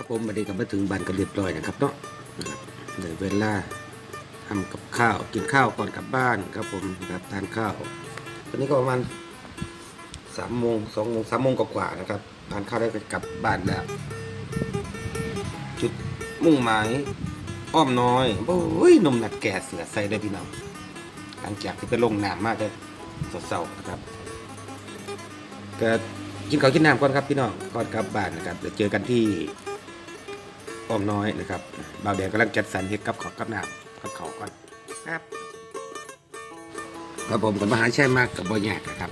ครับผมมาดีกับมาถึงบ้านกันเรียบร้อยนะครับเนาะนะครับในเวลาทำกับข้าวกินข้าวก่อนกลับบ้านครับผมนะครับทานข้าวตอนนี้ก็ประมาณสามโมงสองโมงสามโมงกว่าๆนะครับทานข้าวได้ไปกลับบ้านแล้วจุดมุ่งหมายอ้อมน้อยโอ้ยนมหนัดแก่เสือใส่ได้พี่น้องหลังจากที่ไปลงน้ำมาแต่เสาๆนะครับก็กินข้าวกินน้ำก่อนครับพี่น้องก่อนกลับบ้านนะครับเดี๋ยวเจอกันที่ อ้อมน้อยนะครับบ่าวแดงกำลังจัดสรรเฮ็ดกับขาวกับน้ำกับเขาวก่อนครับครับผมกับมหาชัยมากกับบ่ยากนะครับ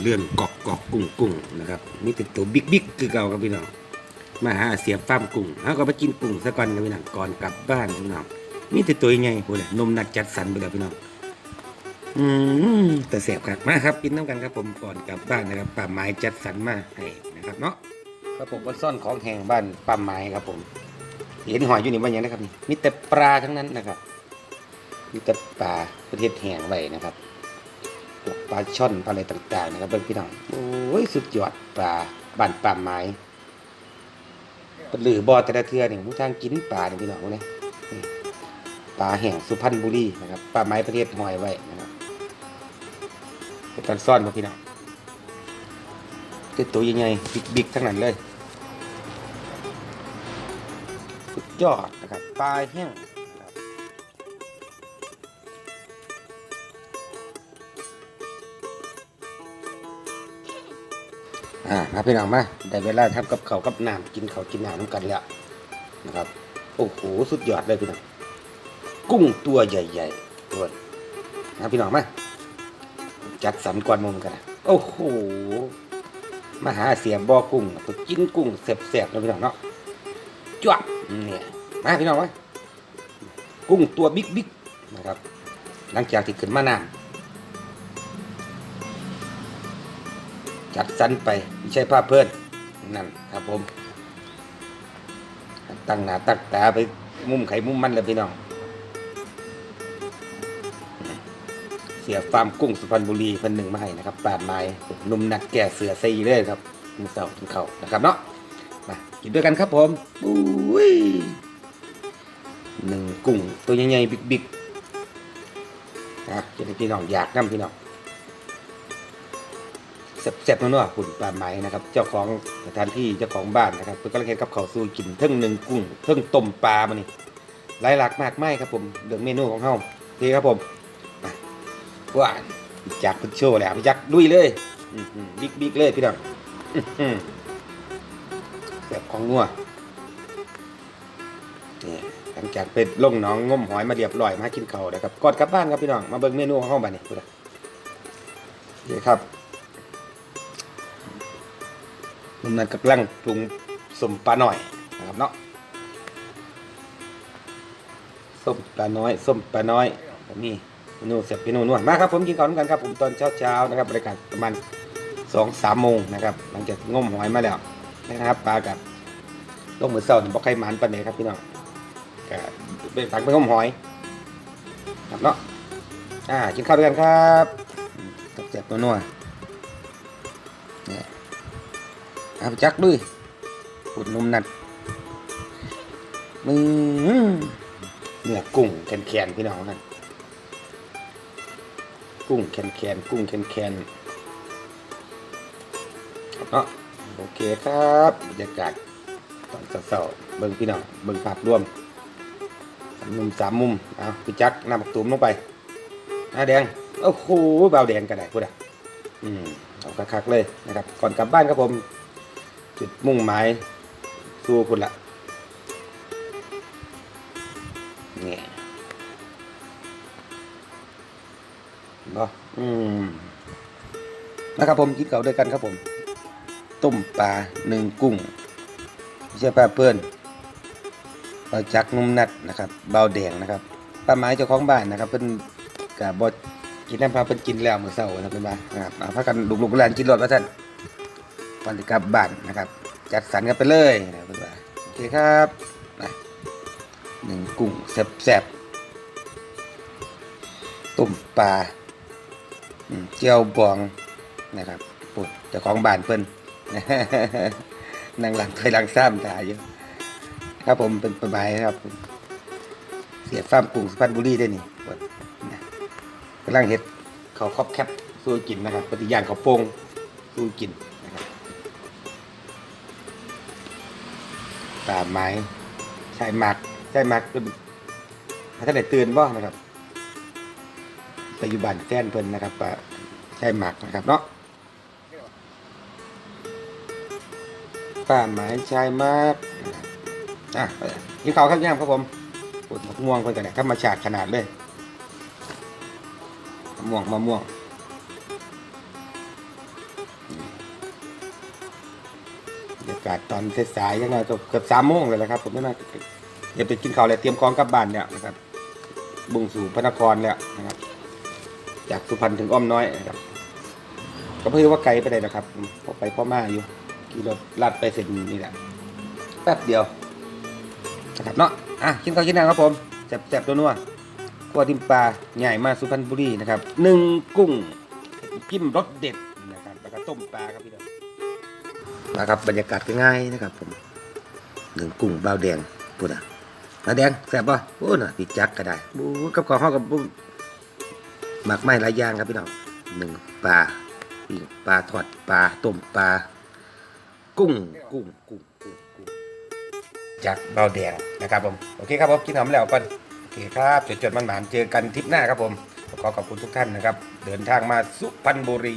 เลื่อนกอกกอกกุ้งกุ้งนะครับมีแต่ตัวบิ๊กบิ๊กคือเก่าครับพี่น้องมาหาเสียบฟาร์มกุ้งเขาก็ไปกินกุ้งซะก่อนครับพี่น้องก่อนกลับบ้านพี่น้องมีแต่ตัวใหญ่พวกนี้นมนัดจัดสรรไปแล้วพี่น้องอืมแต่เสียบครับมาครับกินน้ำกันครับผมก่อนกลับบ้านนะครับป่าไม้จัดสรรมาให้นะครับเนาะครับผมก็ซ่อนของแห่งบ้านป่าไม้ครับผม เห็นหอยอยู่นี่ว่าอย่างนะครับนี่มีแต่ปลาทั้งนั้นนะครับมีแต่ปลาประเทศแห่งไว้นะครับปลาช่อนปลาอะไรต่างๆนะครับเพื่อนพี่น้องโอ้ยสุดยอดปลาบ้านป่าไม้ป็นหรือบอแต่ละเทือนี่ผู้ทางกินปลาเนี่ยพี่น้องเนี่ยปลาแห่งสุพรรณบุรีนะครับปลาไม้ประเทศหอยไว้นะครับเป็นการซ่อนมาพี่น้องเป็นตัวใหญ่ๆบิ๊กๆทั้งนั้นเลย ยอดนะครับปลาแห้งครับอ่ามาพี่น้องมาได้เวลาทำกับเขากับน้ำกินเขากินน้ำน้ำกันแล้วนะครับ โอ้โหสุดยอดเลยพี่น้องกุ้งตัวใหญ่ๆตัวนะพี่น้องมาจัดสรรกวนมุมกันนะโอ้โหมาหาเสียบบ่อกุ้งกินกุ้งแสบๆนะพี่น้องเนาะ จ้วะเนี่ยมาพี่น้องมากุ้งตัวบิ๊กๆนะครับ หลังจากที่ขึ้นมาน้ำจัดสั้นไปไม่ใช่ภาเพื่อนนั่นครับผม ตั้งหน้าตั้งตาไปมุมไข่มุมมันเลยพี่น้อง เสียฟาร์มกุ้งสุพรรณบุรีพิ่นหนึ่งมาให้นะครับปาดไม้นุ่มหนักแก่เสือซีเลยครับมือเสากินเขานะครับเนาะ มากินด้วยกันครับผมอุ้ยหนึ่งกุ้งตัวใหญ่ๆบิ๊กๆนะจะได้พี่น้องอยากน้ำพี่น้องแซ่บๆนัวๆคุณป่าไม้นะครับ เจ้าของสถานที่เจ้าของบ้านนะครับเพื่อนก็เลยเฮ็ดกับเขาวสู้กินเทิงหนึ่งกุ้งเทิงต้มปลามานี่หลายหลากมากไม่ครับผมเรื่องเมนูของเฮาทีครับผมอะว่าจักรพิ่นโชแล้วพี่จักรลุยเลยบิ๊กบิ๊กเลยพี่น้อง แซ่บของงัวนี่หลังจากไปลงน้องงมหอยมาเรียบร้อยมากินเขานะครับกอนกลับบ้านครับพี่น้องมาเบิ่งเมนูของเฮาบัดนี้พุ่นะนี่ครับนุ่มนันกำลังปรุงสมปลาหน่อยนะครับเนาะส้มปลาน้อยส้มปลาน้อยแบบนี้เมนูเสร็จเมนูนวดมาครับผมกินข้าวด้วยกันครับผมตอนเช้าๆนะครับบรรยากาศประมาณสองสามโมงนะครับหลังจากงมหอยมาแล้ว นะครับปลากับลงมือเศร้าบอกใครหมันปันไหนครับพี่น้องก็ไปฝังไปงมหอยครับเนาะอ่ากินข้าวด้วยกันครับอืมเสร็จๆนัวเนี่ยเอาจักด้วยขุดนมนัดมือเนื้อกุ้งแขนๆพี่น้องนั่นกุ้งแขนๆกุ้งแขนๆครับเนาะ โอเคครับบรรยากาศตอนเสาร์ๆเบิ่งพี่น้องเบิ่งภาพรวมสามมุมสามมุมเอาพี่จักนำบักตูมลงไปหน้าแดงโอ้โหเบาแดงกันได้พูดอะอืมเอาคักๆเลยนะครับ ก่อนกลับบ้านครับผม จุดมุ่งหมายสู้คุณละเนี่ยบ่อืมนะครับผมกินเก่าด้วยกันครับผม ต้มปลาหนึ่งกุ้งไม่ใช่ปลาเพื่อนปลาจักนุ่มนัดนะครับเบาแดงนะครับป้าไม้เจ้าของบ้านนะครับเป็นกับบดกินน้ำปลาเป็นกินแล้วมือเศร้านะเป็นมานะครับเอาพักกันลุกๆหลานกินรถว่าท่านก่อนกับบ้านนะครับ จัดสรรกันไปเลยนะเพื่อนว่าโอเคครับนะหนึ่งกุ้งแซ่บๆต้มปลาเจียวบองนะครับปุ๊บเจ้าของบ้านเพิ่น นั่งหลังถอยหลังซ้ำถ่ายอยู่ครับผมเป็นประบายครับ เสียฟาร์มกุ้งสุพรรณบุรีได้นี่เปิดนะกำลังเห็ดเขาครอบแคบสู้กินนะครับปฏิญาณเขาโป่งสู้กินนะครับป่าไม้ชายหมักชายหมักเป็นถ้าท่านไหนตื่นบ่นะครับปัจจุบันแฟนเพิ่นนะครับป่าชายหมักนะครับเนาะ ป่าไม้ชายมักอะกินข้าวครับย่ามครับผมปวดมะม่วงเพิ่นกันเนี่ยธรรมชาติขนาดเลยมะม่วงมะม่วงบรรยากาศตอนสายๆยังไงก็เกือบสามโมงเลยแหละครับ ผมไม่น่าเดี๋ยวไปกินข้าวแล้วเตรียมกองกลับบ้านเนี่ยนะครับบุงสู่พระนครแล้วนะครับ จากสุพรรณถึงอ้อมน้อยนะครับ ก็เพื่อว่าไกลไปเลยนะครับพอไปพ่อมาอยู่ ขี่รถลัดไปเสร็จนี่แหละแป๊บเดียวนะครับเนาะอะกินข้าวกินน้ำครับผมแซ่บๆตัวนัวขั้วทิมปลาใหญ่มาสุพรรณบุรีนะครับหนึ่งกุ้งจิ้มรสเด็ดนะครับแล้วก็ต้มปลาครับพี่น้องนะครับบรรยากาศก็ง่ายนะครับผมหนึ่งกุ้งเบาแดงพูดอะมาแดงแซ่บป่ะโอ้น่ะปีจักก็ได้บูกับของห้องกับบูหมักไม้หลายอย่างครับพี่น้องหนึ่งปลาปิ้งปลาทอดปลาต้มปลา กุ้งกุ้งกุ้งกุ้งกุ้งจากเบาวแดงนะครับผมโอเคครับผมกินหอมแล้วกันโอเคครับจดจดๆมันหมานเจอกันทริปหน้าครับผมขอขอบคุณทุกท่านนะครับ เดินทางมาสุพรรณบุรี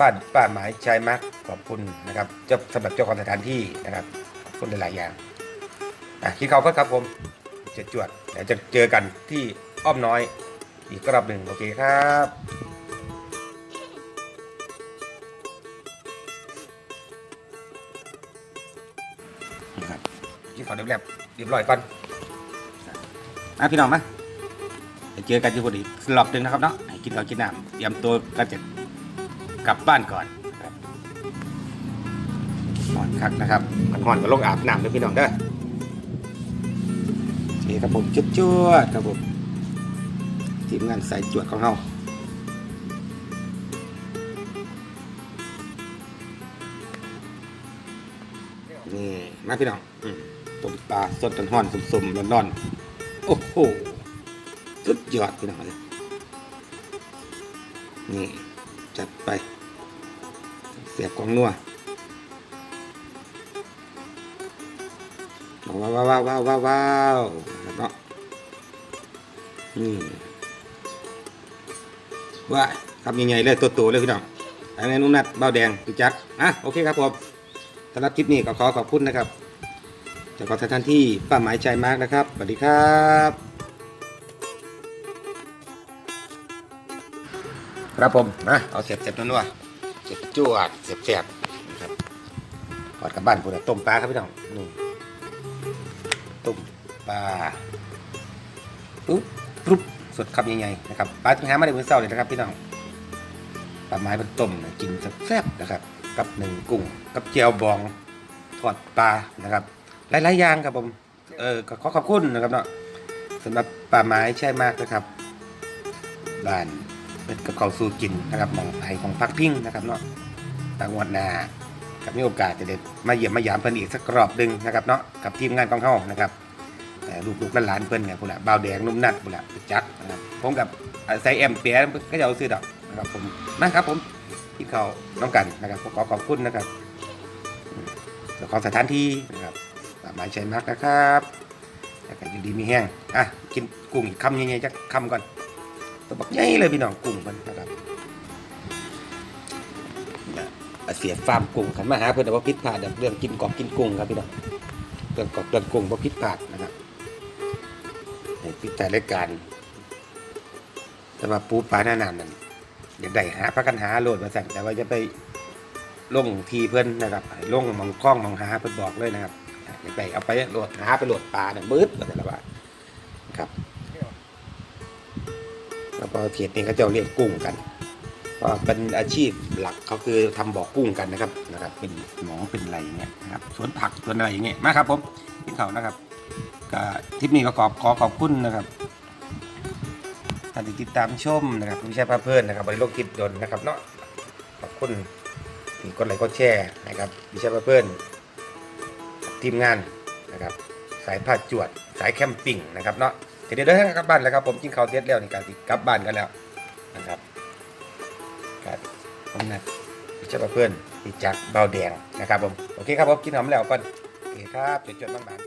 บ้านป้าหมายชายมักขอบคุณนะครับเจ้าสำหรับเจ้าของสถานที่นะครับขอบคุณหลายอย่างอะคิดเขาก็ครับผมจะจวดเดี๋ยวจะเจอกันที่อ้อมน้อยอีกรอบหนึ่งโอเคครับ เขาเรียบๆเรียบร้อยก่อนอะพี่น้องมาเดี๋ยวเจอกันที่พอดีรอบหนึ่งนะครับเนาะให้กินข้าวกินน้ำเตรียมตัวกันจะกลับบ้านก่อนครับนอนคักนะครับมันห่อนก็ลงอาบน้ำเลยพี่น้องเด้อโอเคครับผมจุดจวดครับผมทีมงานสายจวดของเรานี่มาพี่น้องอืม ต้มปลาสดกันห่อนสมๆร้อนๆโอ้โหสุดยอดพี่น้องเลยนี่จัดไป เสียบกองนัวว้าวว้าวว้าวว้าวว้าวแล้วก็นี่ว้ายทำยังไงเลยตัวโตเลยพี่น้องอันนี้นุ่มนัดเบาแดงพี่จักอะโอเคครับผมสำหรับคลิปนี้ก็ขอขอบคุณนะครับ เจากขอสถานที่ป้าหมายใจมากนะครับ สวัสดีครับครับผมนะเอาเสียบเสียบนัวๆเสียบจวดเสียบเสียบนะครับกอดกลับบ้านพูดต้มปลาครับพี่น้องนี่ต้มปลาปุ๊บปุ๊บสดคำใหญ่ๆนะครับปลาที่หามาได้เมื่อเช้าเลยนะครับพี่น้องปลาไม้เป็นต้มนะกินแซ่บๆนะครับ กับหนึ่งกุ้งกับเจียวบองทอดปลานะครับ หลายๆอย่างครับผม เออก็ขอขอบคุณนะครับเนาะสำหรับปลาไม้ใช่มากนะครับบ้านเป็นกับเขาสู่กินนะครับมองไผ่ของพักพิงนะครับเนาะต่างวันนากับมีโอกาสจะได้มาเยี่ยมมายามเพิ่นอีกสักรอบหนึ่งนะครับเนาะกับทีมงานของเฮานะครับแต่ลูกๆหลานๆเพิ่นเนี่ยพุ่นละบ่าวแดงนุ่มนัดพุ่นละปจักนะครับผมกับใส่แอมเปียก็จะเอาซื้อดอกนะครับผมนะครับผมที่เขาต้องกันนะครับขอขอบคุณนะครับเจ้าของสถานที่นะครับ สามายชัยมักนะครับแล้วก็อยู่ดีมีแห้งอะกินกุ้งอีกคำยังไงจะคำก่อนตัวบักใหญ่เลยพี่น้องกุ้งมันนะครับเนี่ยอาเสียฟาร์มกุ้งขันมาหาเพื่อนแต่ว่าพิษพลาดเรื่องกินกอบกินกุ้งครับพี่น้องเรื่องกอบเรื่องกุ้งว่าพิษพลาดนะครับติดแต่รายการแต่ว่าปูปลาหน้านานนั่นอยาได้หาพักกันหาโหลดมาสั่งแต่ว่าจะไปลงทีเพื่อนนะครับลงมองคล้องมองหาเพื่อนบอกเลยนะครับ ได้เอาไปโหลดหาไปโหลดปลาเนี่ยมืดแบบนั้นละว่าครับแล้วก็เขตนี้เขาจะเรียกกุ้งกันเพราะเป็นอาชีพหลักเขาคือทำบ่อกุ้งกันนะครับนะครับ เป็นหมอเป็นอะไรอย่างเงี้ยนะครับสวนผักสวนอะไรอย่างเงี้ยมาครับผมที่เขานะครับก็ทริปนี้ก็ขอขอขอบคุณนะครับท่านที่ติดตามชมนะครับไม่ใช่พาเพื่อนนะครับบริโลกคลิปดนนะครับเนาะขอบคุณที่กดไลค์กดแชร์นะครับไม่ใช่พาเพื่อน ทีมงานนะครับสายผ้าจวด สายแคมปิ้งนะครับเนาะเดี๋ยวเดินทางกลับบ้านแล้วครับผมกินข้าวเสร็จแล้วในการกลับบ้านกันแล้วนะครับครับผมนะพี่เจ้าเพื่อนพี่จักเบาแดงนะครับผมโอเคครับผมกินหอมแล้วก่อนโอเคครับเดี๋ยวจดบาง